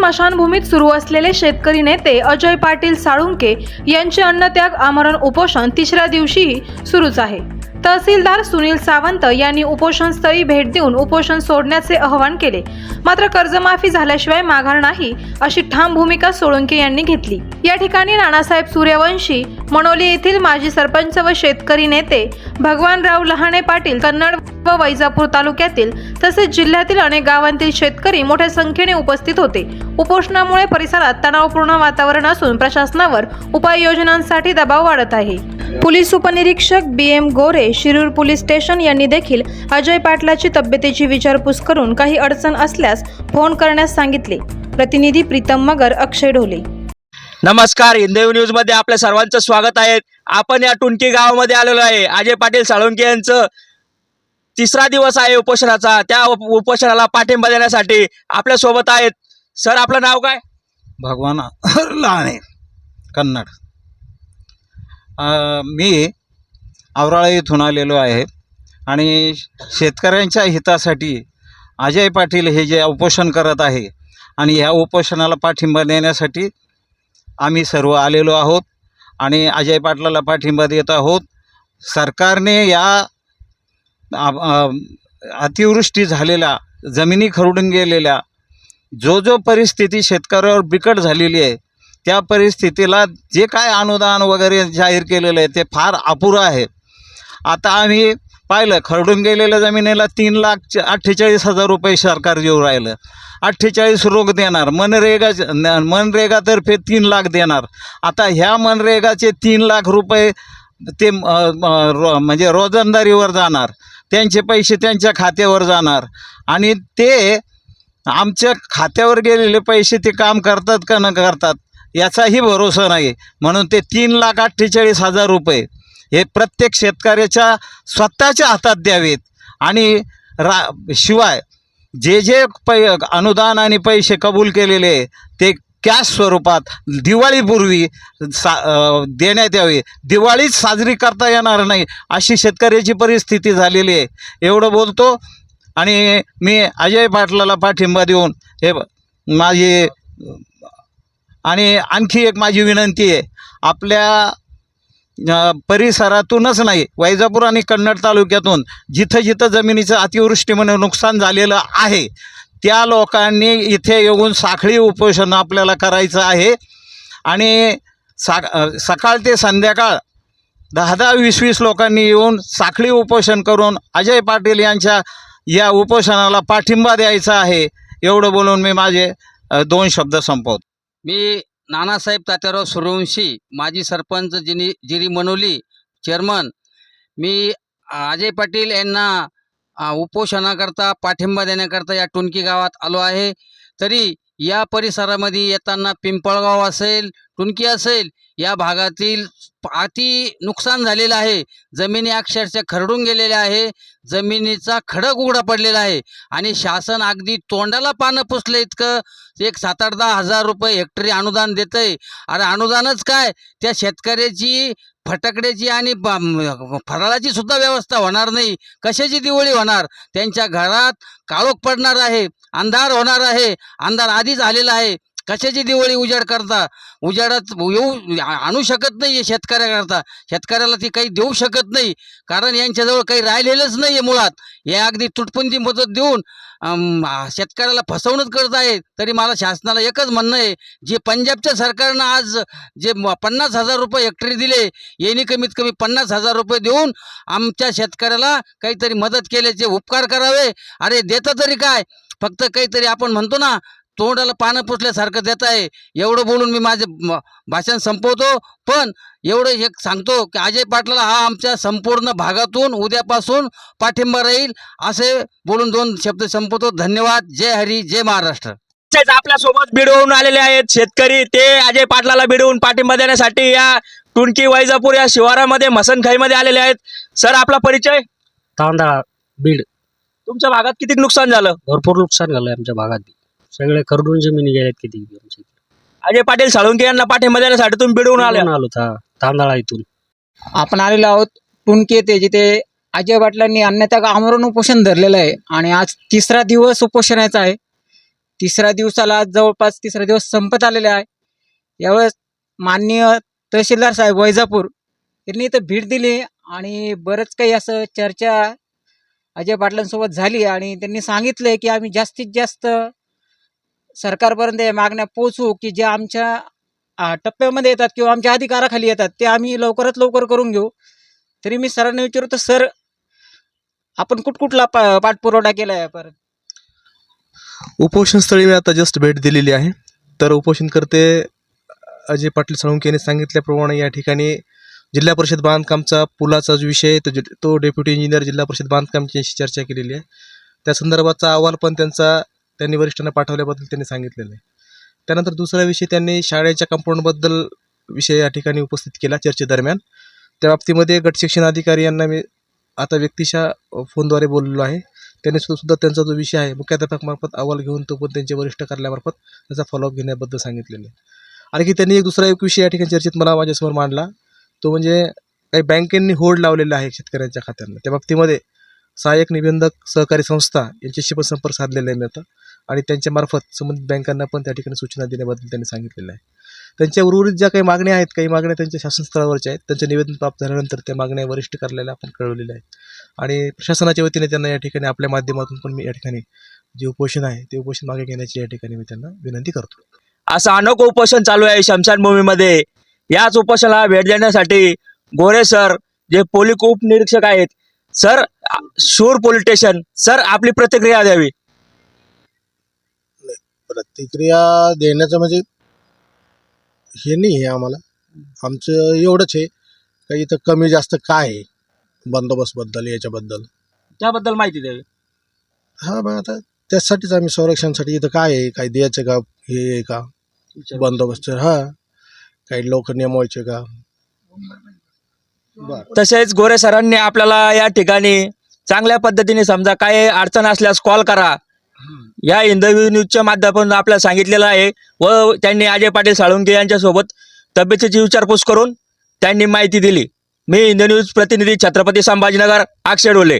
स्मशानभूमीत सुरू असलेले शेतकरी नेते अजय पाटील साळुंके यांचे अन्नत्याग आमरण उपोषण तिसऱ्या दिवशीही सुरूच आहे. तहसीलदार सुनील सावंत यांनी उपोषणस्थळी भेट देऊन उपोषण सोडण्याचे आवाहन केले. मात्र कर्जमाफी झाल्याशिवाय माघार नाही अशी ठाम भूमिका सोळंके यांनी घेतली. या ठिकाणी नानासाहेब सूर्यवंशी मनोली येथील माजी सरपंच व शेतकरी नेते भगवानराव लहाणे पाटील कन्नड व वैजापूर तालुक्यातील तसेच जिल्ह्यातील अनेक गावांतील शेतकरी मोठ्या संख्येने उपस्थित होते. उपोषणामुळे परिसरात तणावपूर्ण वातावरण असून प्रशासनावर उपाययोजनांसाठी दबाव वाढत आहे. पोलीस उपनिरीक्षक B M Gore Shirur police station यांनी देखील अजय पाटलाची तब्येतीची विचारपूस करून काही अडचण असल्यास फोन करण्यास सांगितले. प्रतिनिधी प्रीतम मगर अक्षय ढोले. नमस्कार हिंदवी न्यूजमध्ये आपल्या सर्वांचं स्वागत आहे. आपण या टुंकी गावामध्ये आलेलो आहे. अजय पाटील साळुंके यांचं तिसरा दिवस आहे उपोषणाचा. त्या उप- उपोषणाला पाठिंबा देण्यासाठी आपल्यासोबत आहेत. सर आपलं नाव काय? भगवान लहाने कन्नड. मी आवराळा इथून आलेलो आहे आणि शेतकऱ्यांच्या हितासाठी अजय पाटील हे जे उपोषण करत आहे आणि ह्या उपोषणाला पाठिंबा देण्यासाठी आम्ही सर्व आलेलो आहोत आणि अजय पाटलाला पाठिंबा देत आहोत. सरकारने या अतिवृष्टी झालेल्या जमिनी खरडून गेलेल्या जो जो परिस्थिती शेतकऱ्यावर बिकट झालेली आहे त्या परिस्थितीला जे काय अनुदान वगैरे जाहीर केलेलं आहे ते फार अपुरं आहे. आता आम्ही पाहिलं खरडून गेलेल्या जमिनीला तीन लाख अठ्ठेचाळीस हजार रुपये सरकार देऊ राहिलं. अठ्ठेचाळीस रोग देणार मनरेगा मनरेगातर्फे तीन लाख देणार. आता ह्या मनरेगाचे तीन लाख रुपये ते रो म्हणजे रोजंदारीवर जाणार. त्यांचे पैसे त्यांच्या खात्यावर जाणार. आणि ते आमच्या खात्यावर गेलेले पैसे ते काम करतात का न करतात याचाही भरोसा नाही म्हणून ते तीन लाख अठ्ठेचाळीस हजार रुपये हे प्रत्येक शेतकऱ्याच्या स्वतःच्या हातात द्यावेत. आणि रा शिवाय जे जे पै अनुदान आणि पैसे कबूल केलेले आहे, ते कॅश स्वरूपात दिवाळीपूर्वी सा देण्यात यावे. दिवाळीच साजरी करता येणार नाही अशी शेतकऱ्याची परिस्थिती झालेली आहे. एवढं बोलतो. आणि मी अजय पाटलाला पाठिंबा देऊन हे माझी आणि आणखी एक माझी विनंती आहे. आपल्या परिसरातूनच नाही वैजापूर आणि कन्नड तालुक्यातून जिथं जिथं जमिनीचं अतिवृष्टीमुळे नुकसान झालेलं आहे त्या लोकांनी इथे येऊन साखळी उपोषण आपल्याला करायचं आहे. आणि सा सकाळ ते संध्याकाळ दहा दहा वीस वीस लोकांनी येऊन साखळी उपोषण करून अजय पाटील यांच्या या उपोषणाला पाठिंबा द्यायचा आहे एवढं बोलून मी माझे दोन शब्द संपवतो. मी नानासाहेब तात्याराव सूर्यवंशी माजी सरपंच जिनी जिरी मनोली चेअरमन. मी अजय पाटील यांना उपोषणाकरता पाठिंबा देण्याकरता या टुनकी गावात आलो आहे. तरी या परिसरामध्ये येताना पिंपळगाव असेल टुनकी असेल या भागातील अति नुकसान झालेलं आहे. जमिनी अक्षरशः खरडून गेलेल्या आहे. जमिनीचा खडक उघडा पडलेला आहे. आणि शासन अगदी तोंडाला पानं पुसलं इतकं. एक सात आठ दहा हजार रुपये हेक्टरी अनुदान देतंय. अरे अनुदानच काय? त्या शेतकऱ्याची फटाकड्याची आणि फराळाची सुद्धा व्यवस्था होणार नाही. कशाची दिवाळी होणार? त्यांच्या घरात काळोख पडणार आहे. अंधार होणार आहे. अंधार आधीच आलेला आहे. कशाची दिवाळी उजाड करता? उजाडात येऊ आणू शकत नाही आहे शेतकऱ्याकरता. शेतकऱ्याला ती काही देऊ शकत नाही. कारण यांच्याजवळ काही राहिलेलंच नाही आहे मुळात. हे अगदी तुटपुंजी मदत देऊन शेतकऱ्याला फसवणूक करत आहे. तरी मला शासनाला एकच म्हणणं आहे. जे पंजाबच्या सरकारनं आज जे पन्नास हजार रुपये हेक्टरी दिले यांनी कमीत कमी पन्नास हजार रुपये देऊन आमच्या शेतकऱ्याला काहीतरी मदत केल्याचे उपकार करावे. अरे देतं तरी काय? फक्त काहीतरी आपण म्हणतो ना तोंडाला पानं पुसल्यासारखं देत आहे. एवढं बोलून मी माझे भाषण संपवतो. पण एवढं एक सांगतो की अजय पाटलाला हा आमच्या संपूर्ण भागातून उद्यापासून पाठिंबा राहील असे बोलून दोन शब्द संपवतो. धन्यवाद. जय हरी जय महाराष्ट्र. आपल्यासोबत बिडवून आलेले आहेत शेतकरी. ते अजय पाटलाला बिडवून पाठिंबा देण्यासाठी या टुंकी वैजापूर या शिवारामध्ये मसनखाईमध्ये आलेले आहेत. सर आपला परिचय? तांदळा बीड. तुमच्या भागात किती नुकसान झालं? भरपूर नुकसान झालंय आमच्या भागात. सगळे खरडून जमिनी गेल्यात किती बी आमच्या इकडे. अजय पाटील साळुंके यांना पाठिंबा देण्यासाठी तुम्ही बिडवून आले आलो था तांदळा इथून. आपण आलेलो आहोत टुणकी येथे जिथे अजय पाटलांनी अन्यथा आमरण उपोषण धरलेलं आहे. आणि आज तिसरा दिवस उपोषणाचा आहे. तिसऱ्या दिवसाला जवळपास तिसरा दिवस संपत आलेला आहे. यावेळेस माननीय तहसीलदार साहेब वैजापूर यांनी इथं भेट दिली आणि बरंच काही असं चर्चा अजय पाटलांसोबत झाली. आणि त्यांनी सांगितलं की आम्ही जास्तीत जास्त सरकारपर्यंत या मागण्या पोचवू की जे आमच्या टप्प्यामध्ये येतात किंवा आमच्या अधिकाराखाली येतात ते आम्ही लवकरात लवकर करून घेऊ. तरी मी सरांना विचारतो सर आपण कुठकुठला पा पाठपुरवठा केला आहे परत. उपोषणस्थळी मी आता जस्ट भेट दिलेली आहे. तर उपोषणकर्ते अजय पाटील साळुंके यांनी सांगितल्याप्रमाणे या ठिकाणी जिल्हा परिषद बांधकामचा पुलाचा जो विषय तो तो डेप्युटी इंजिनियर जिल्हा परिषद बांधकामच्याशी चर्चा केलेली आहे. त्या संदर्भाचा अहवाल पण त्यांचा त्यांनी वरिष्ठांना पाठवल्याबद्दल त्यांनी सांगितलेलं आहे. त्यानंतर दुसरा विषय त्यांनी शाळेच्या कंपाऊंडबद्दल विषय या ठिकाणी उपस्थित केला चर्चेदरम्यान. त्या बाबतीमध्ये गट शिक्षण अधिकारी यांना मी आता व्यक्तिशः फोनद्वारे बोललेलो आहे. त्यांनी सुद्धा सुद्धा त्यांचा जो विषय आहे मुख्याध्यापकमार्फत अहवाल घेऊन तो पण त्यांचे वरिष्ठ कार्यालयामार्फत त्याचा फॉलोअप घेण्याबद्दल सांगितलेलं आहे. आणखी त्यांनी एक दुसरा एक विषय या ठिकाणी चर्चेत मला माझ्यासमोर मांडला. तो म्हणजे काही बँकेंनी होल्ड लावलेला आहे शेतकऱ्यांच्या खात्यांना. त्या बाबतीमध्ये सहाय्यक निबंधक सहकारी संस्था यांच्याशी पण संपर्क साधलेला आहे मी आता. आणि त्यांच्यामार्फत संबंधित बँकांना पण त्या ठिकाणी सूचना देण्याबद्दल त्यांनी सांगितलेलं आहे. त्यांच्या उर्वरित ज्या काही मागण्या आहेत काही मागण्या त्यांच्या शासनस्तरावरच्या आहेत त्यांचं निवेदन प्राप्त झाल्यानंतर त्या मागण्या वरिष्ठ कार्यालयाला आपण कळवलेल्या आहेत. आणि प्रशासनाच्या वतीने त्यांना या ठिकाणी आपल्या माध्यमातून पण मी या ठिकाणी जे उपोषण आहे ते उपोषण मागे घेण्याची या ठिकाणी मी त्यांना विनंती करतो. असं अनोखं उपोषण चालू आहे शमशानभूमीमध्ये याच उपोषणाला भेट देण्यासाठी गोरे सर जे पोलीस उपनिरीक्षक आहेत सर शूर पोलीस स्टेशन सर आपली प्रतिक्रिया द्यावी. प्रतिक्रिया देण्याचं म्हणजे हे नाही आहे आम्हाला. आमचं एवढंच आहे का इथं कमी जास्त काय आहे बंदोबस्तबद्दल याच्याबद्दल? त्याबद्दल माहिती द्यावी. हा मग आता त्यासाठीच आम्ही संरक्षणासाठी इथं काय आहे? काय द्यायचं का? हे आहे का? बंदोबस्त हा. काही लोक नेमवायचे का? बरं. तसेच गोरे सरांनी आपल्याला या ठिकाणी चांगल्या पद्धतीने समजा काय अडचण असल्यास कॉल करा. या हिंदवी न्यूजच्या माध्यमातून आपल्याला सांगितलेलं आहे. व त्यांनी अजय पाटील साळुंके यांच्यासोबत तब्येतीची विचारपूस करून त्यांनी माहिती दिली. मी हिंद न्यूज प्रतिनिधी छत्रपती संभाजीनगर आक्षेडोले डोले.